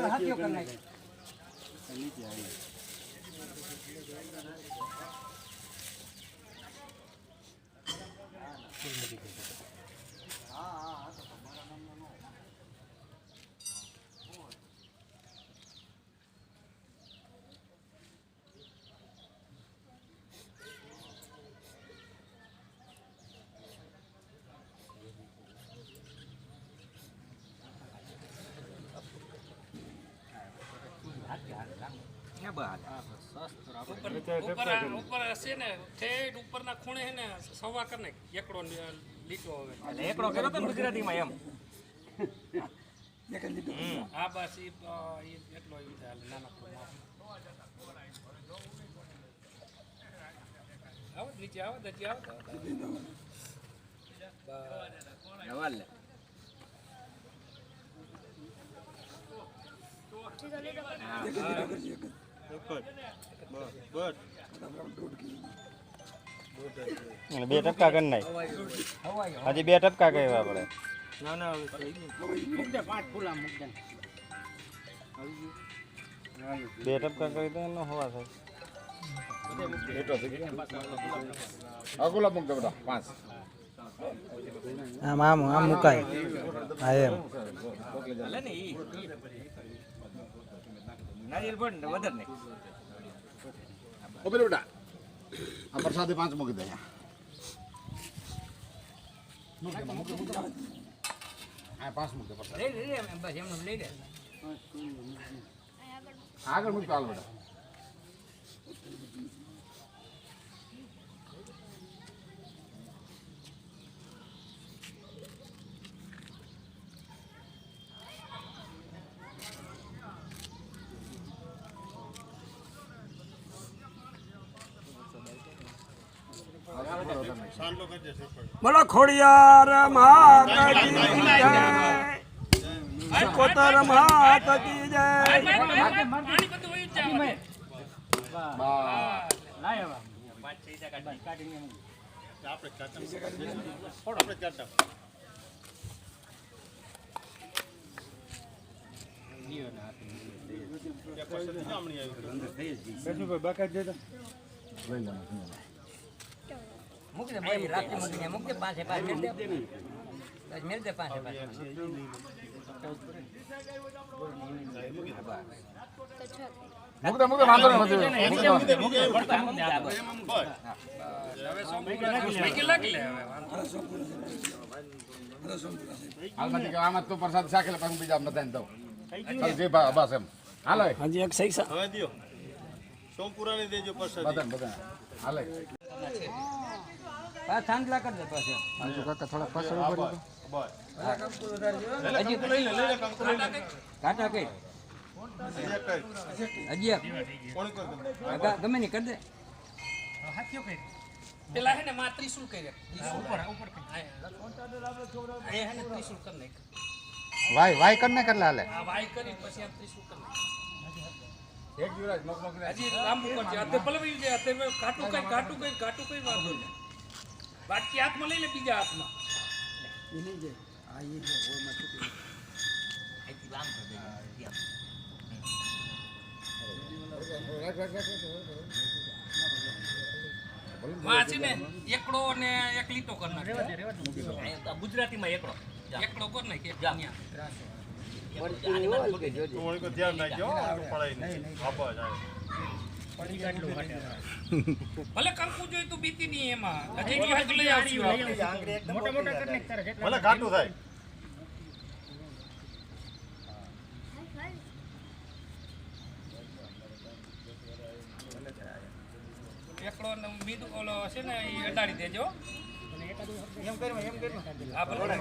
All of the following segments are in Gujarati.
હાથીઓ કરી નાખ. ઉપર ઉપર ઉપર હશે ને ઠેઠ ઉપરના ખૂણે છે ને સવા એકડો લીટો હવે. એકડો કર્યો તો ગુજરાતીમાં એમ. આ બસ ઈ એટલો આવો નીચે આવો દજી આવો. તો. અને બે ટપકા કરી નાખ. હજી બે ટપકા કરવા પડે ના ના બે ટપકા કરી દે એનો હવા થાય. આમ આમ આમ મુકાય. હા, એમ. ને નારિયેલ પણ વધારે નહીં. ઓ પેલો બેટા. આ પ્રસાદે પાંચ મૂકી દે. હા પાંચ મૂકી દે પ્રસાદ. લઈ લે લઈ બસ એમનું લઈ લે. આગળ મૂકી હાલ બેટા. બોલો ખોડિયાર માતાજી જય. કોતર માતાજી જય. પાણી બધું વહી જ જાય મૂકી દે ભાઈ રાખી મૂકી દે મૂકી દે પાસે પાસે મેળ દે. બસ મેળ દે પાસે પાસે મૂકી દે મૂકી દે વાંધો નહીં મૂકી દે મૂકી દે પૈકી લાગી લે હવે હાલ નથી કે આમાં તું પ્રસાદ શાકે લે પછી બીજા બધાને દઉં. જે ભા- બસ એમ. હાલે હજી એક પ્રસાદ. બધાને બધાને. હાલે પાછા થાંભલા કરી દે પાસે તો કાકા થોડા પાછળ ઊભા રહો તો. લઈ લે લઈ લે કાંટા કઈ? ગા- ગમે નહીં કરી દે. પેલા હે ને માં ત્રિશુલ કરી ઉપર ઉપર એ હે ને ત્રિશુલ કરી નાખ વાય વાય કર ને કરલે હાલે. આ વાય કરી પછી આમ ત્રિશુલ કરી એક દિવસ મગ મગ હજી લાંબુ કરજે. અત્યારે પલવી જાય અત્યારે કાટું કઈ કાટું કઈ કાટું કઈ વાંધો નહીં. બાટકી હાથમાં લઈ લે બીજા હાથમાં. વાંચી ને એકડો ને એક લીટો કરી નાખ ગુજરાતીમાં એકડો. એકડો કર નાખ એક અહીંયા. ભલે કંકુ જોઈ તું બીતી નહીં એમાં. હજી હાથ લઈ આવશું આપણે. ભલે ઘાટું થાય. એકડો ને બીજું ઓલો છે ને એ અડાડી દેજો. હા, ભલે.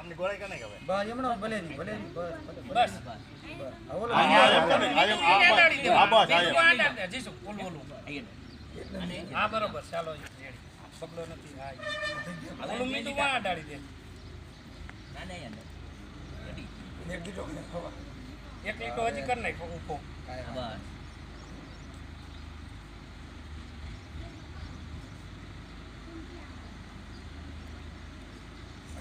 આમની ગોળાઈ કને કહેવાય બસ ખબર? બસની ભલે ની બસ, બસ. આવો આ આ બસ આ જીસુ, બોલ ઓલું. આ બરોબર ચાલો. બગડો નથી ઈ. ઓલું મીઠું વાં અડાડી દે. એક લીટો હજી કર નાખો ઊભો પથ્થર આવે ત્યાં. બે ઈંટો જે આપણે નીચે રાખી રાખી દો. જે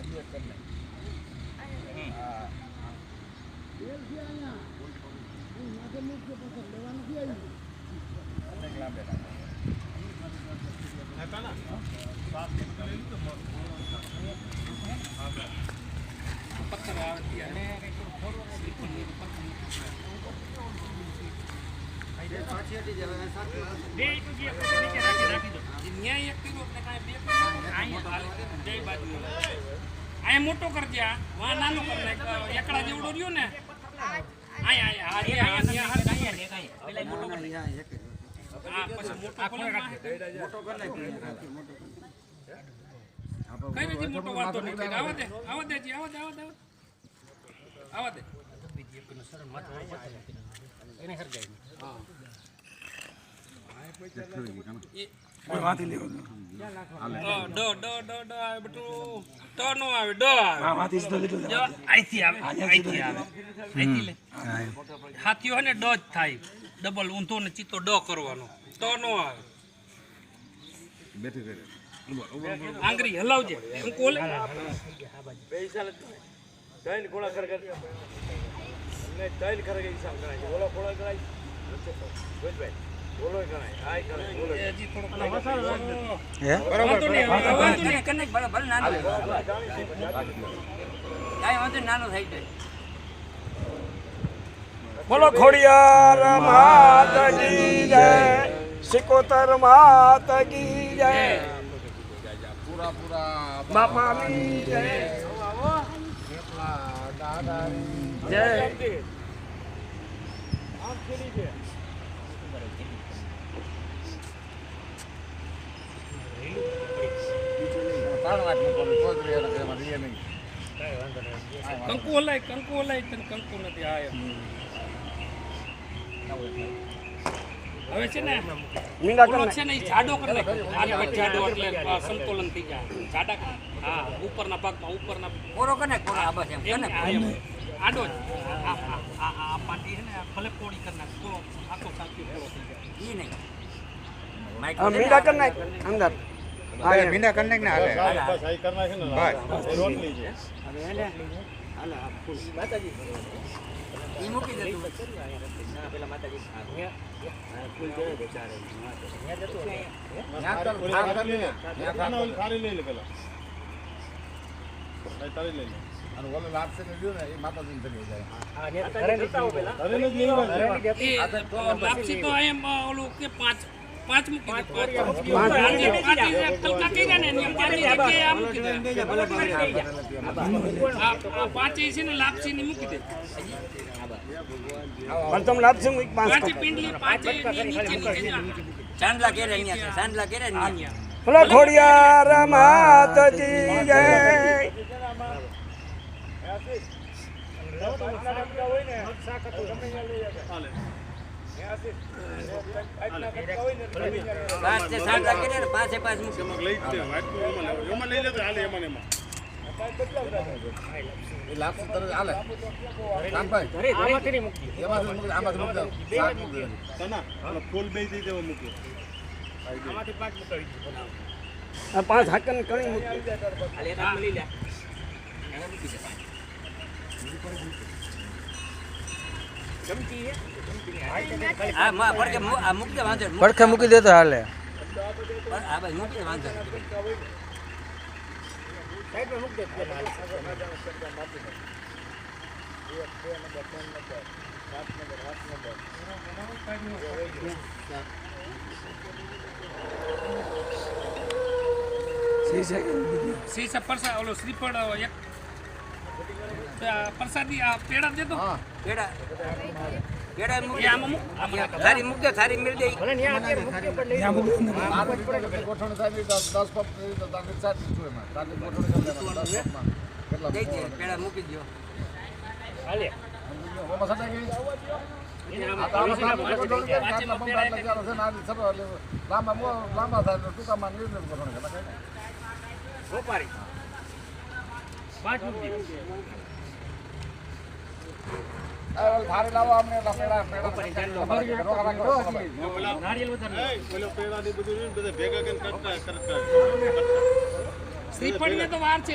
ન્યાય એક કર્યો એટલે કાંઈ બે. અહીંયા બાજુ. અહીંયા મોટો કરજે. વાં નાનો કરી નાખ. એકડા જેવડો રહ્યો ને અહીંયા અહીંયા અહીંયા મોટો હા મોટો. કઈ રીતે મોટો વાંધો નહીં આવા દે આવા દે જી, આવા દે આવા દે આવા દે ડ ડ ડ ડ આવે બધું. ટ નો આવે ડ આવે. જો અહીંથી આવે અહીંથી આવે. અહીંથી લે. હાથીઓ હે ને ડ જ થાય. ડબલ ઊંધો ને ચીતો ડ કરવાનો. તો નો આવે. આંગરી હલાવજે. હું કોલે? કાંઈ વાંધો નહીં, નાનો થઈ જાય બોલો ખોડિયાર માત કી જય. સિકોતર માત કી જય. પૂરા પૂરા બાપાની જય. જય. ત્રણ મૂકવાનું કોઈ એમાં નહીં. કંકુ હલાય કંકુ હલાય તને કંકુ નથી આ હવે છે ને મીંડા કર છે ને ઈ જાડો કરી નાખ જાડો એટલે સંતુલન થઈ જાય જાડા હા ઉપરના ભાગમાં ઉપરના કોરો કને કોરો આ બસ એમ કને? આડો આ આ આ આ પાટી છે ને આ ભલે પોળી કરી નાખ તો આખો સાચું કોરો થઈ જાય. ઈ નહીં. મીંડા કર નાખ અંદર. હા એમ. મીંડા કનેક ને હાલે બસ આ કરી નાખે ને એ રોટલી છે ઈ મૂકી દે તું ઓલી ખારી લઈ લે. ના, ના, ઓલી ખારી લઈ લે પેલા નહીં, તારી લઈ લે અને ઓલો લાપસી ને રહ્યું ને, એ માતાજીને ધરી જાય. તારીને જ લેવી પડશે. એ લાપસી તો એમ ઓલું કે પાંચ પાંચ મૂકી દે. પાંચ છે ને લાપસી ની મૂકી દે. પણ લાપસી મૂકી પાંચ પિંડલી પાંચે. ચાંદલા અહીંયા ચાંદલા અહીંયા જય. ને પાંચે પાંચ આમાંથી ફૂલ બે દઈ દેવા મૂકી આ પાંચ હાકન કણી મૂકી માં પડકે મુ- આ મૂકી દે વાંધો નહીં. પડખે મૂકી દે તો હાલે હા ભાઈ મૂકી દે વાંધો નહીં. શીશા પરસા ઓલો શ્રીફળ એક પ્રસાદી આ પેડા દે તો. હા. કેડા કેડા મૂકી આમાં મૂક. થારી મૂકી દે થારી મિલ દે. આનું રીતે ગોઠવણી થાય ને તો દસ પગ કરી તો તારે ચાર છું એમાં. તારે ગોઠવણી કરી લેવાની. કેટલા દે પેડા મૂકી ઓમાં ગઈ? લાંબા લાંબા થાય ટૂંકામાં ને એ રીતે આ ઓલી થાળી લાવો અમને પેડા. પેડા તમારે રોકા રાખો. પેલો પેડા ને બધું બધા ભેગા કરીને કરતા કરતા. શ્રીફળ ને તો વાર છે